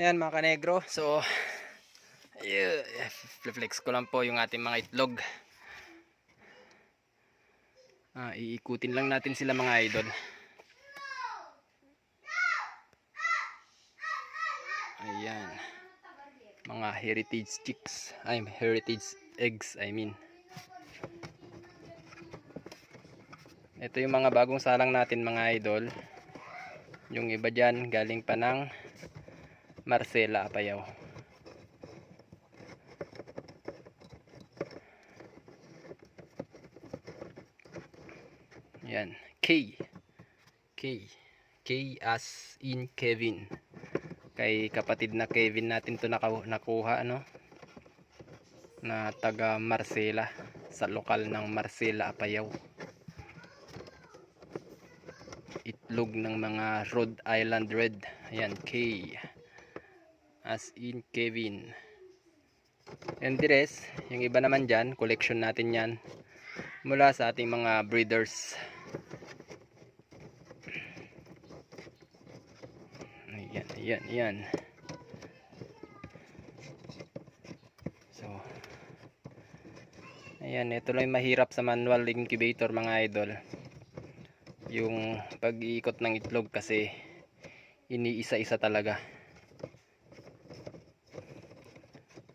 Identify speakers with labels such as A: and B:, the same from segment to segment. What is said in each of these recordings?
A: Ayan mga kanegro. So, yeah, flex ko lang po yung ating mga itlog. Ah, iikutin lang natin sila mga idol. Ayan. Mga heritage chicks. Ay, heritage eggs, I mean. Ito yung mga bagong salang natin mga idol. Yung iba dyan, galing pa ng Marcela Apayaw. Yan. K. K. K as in Kevin. Kay kapatid na Kevin natin to nakuha ano. Na taga Marcela. Sa lokal ng Marcela Apayaw. Itlog ng mga Rhode Island Red. Ayan. K. As in Kevin. And the rest, yung iba naman dyan, collection natin yan mula sa ating mga breeders. Ayan, ayan, ayan. So, ayan, ito lang mahirap sa manual incubator mga idol. Yung pag-iikot ng itlog kasi iniisa-isa talaga.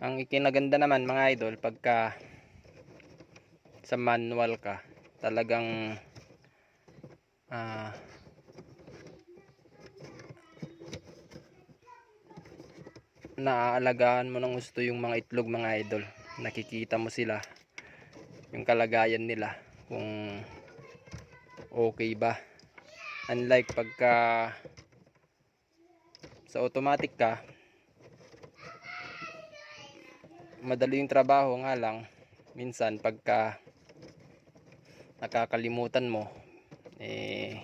A: Ang ikinaganda naman mga idol pagka sa manual ka talagang ah naaalagaan mo ng gusto yung mga itlog mga idol. Nakikita mo sila yung kalagayan nila kung okay ba. Unlike pagka sa automatic ka madali yung trabaho nga lang minsan pagka nakakalimutan mo eh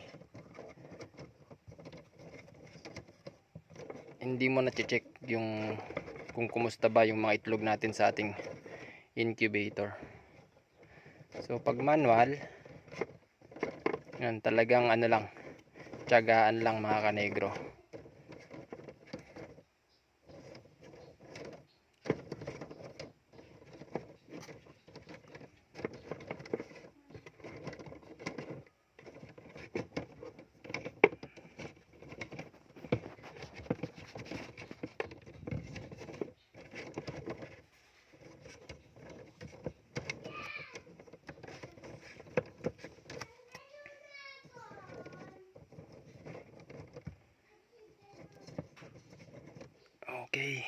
A: hindi mo na check yung kung kumusta ba yung mga itlog natin sa ating incubator. So pag manual yan talagang ano lang tiyagaan lang mga kanegro okay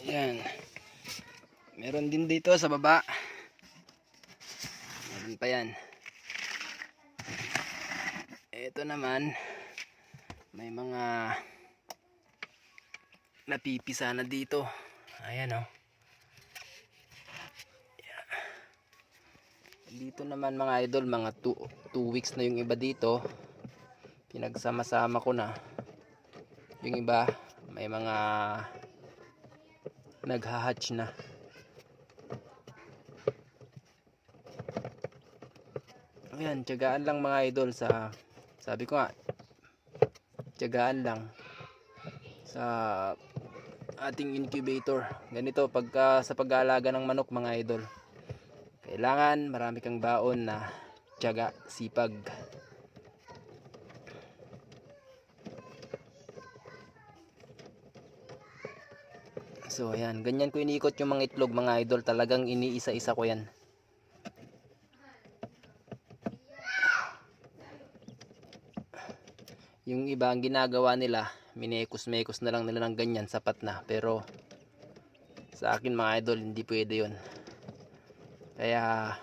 A: Ayan. Meron din dito sa baba. Meron pa yan. Ito naman, may mga napipisa na dito. Ayan oh. Dito naman mga idol, mga 2 weeks na yung iba dito. Pinagsama-sama ko na. Yung iba, may mga naghahatch na ayan tiyagaan lang mga idol sa sabi ko nga tiyagaan lang sa ating incubator ganito pagka sa pag-aalaga ng manok mga idol kailangan marami kang baon na tiyaga sipag So ayan, ganyan ko iniikot yung mga itlog mga idol, talagang iniisa-isa ko yan. Yung iba ang ginagawa nila, minekos-mekos na lang nila ng ganyan, sapat na. Pero sa akin mga idol, hindi pwede yun. Kaya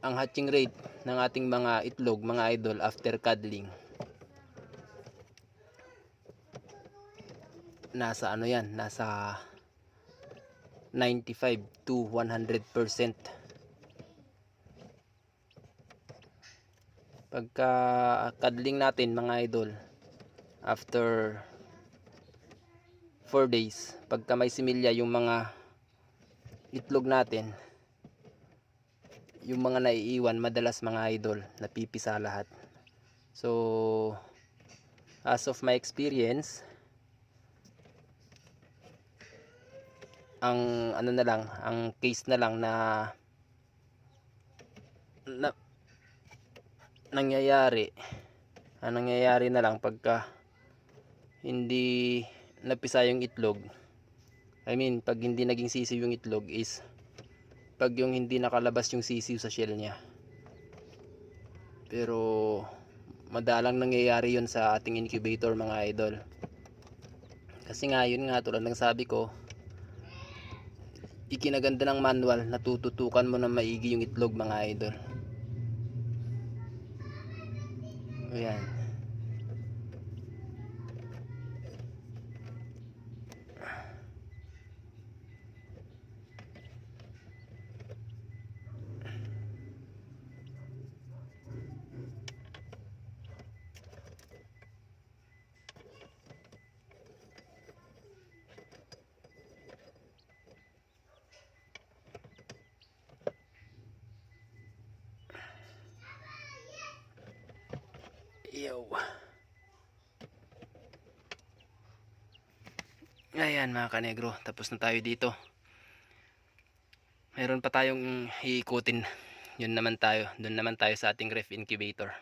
A: ang hatching rate ng ating mga itlog, mga idol, after cuddling nasa ano yan, nasa 95 to 100%. Pagka cuddling natin mga idol, after 4 days. Pagka may similya yung mga itlog natin yung mga naiiwan madalas mga idol napipisa lahat. So as of my experience ang ano na lang ang case na lang na na nangyayari ang nangyayari na lang pagka hindi napisa yung itlog I mean pag hindi naging sisiw yung itlog is pag yung hindi nakalabas yung sisiw sa shell niya. Pero madalang nangyayari yun sa ating incubator mga idol. Kasi nga yun nga tulad ng sabi ko ikinaganda ng manual natututukan mo na maigi yung itlog mga idol. Ayan Yo. Ayan mga kanegro, tapos na tayo dito. Meron pa tayong iikutin. Yun naman tayo, doon naman tayo sa ating ref incubator.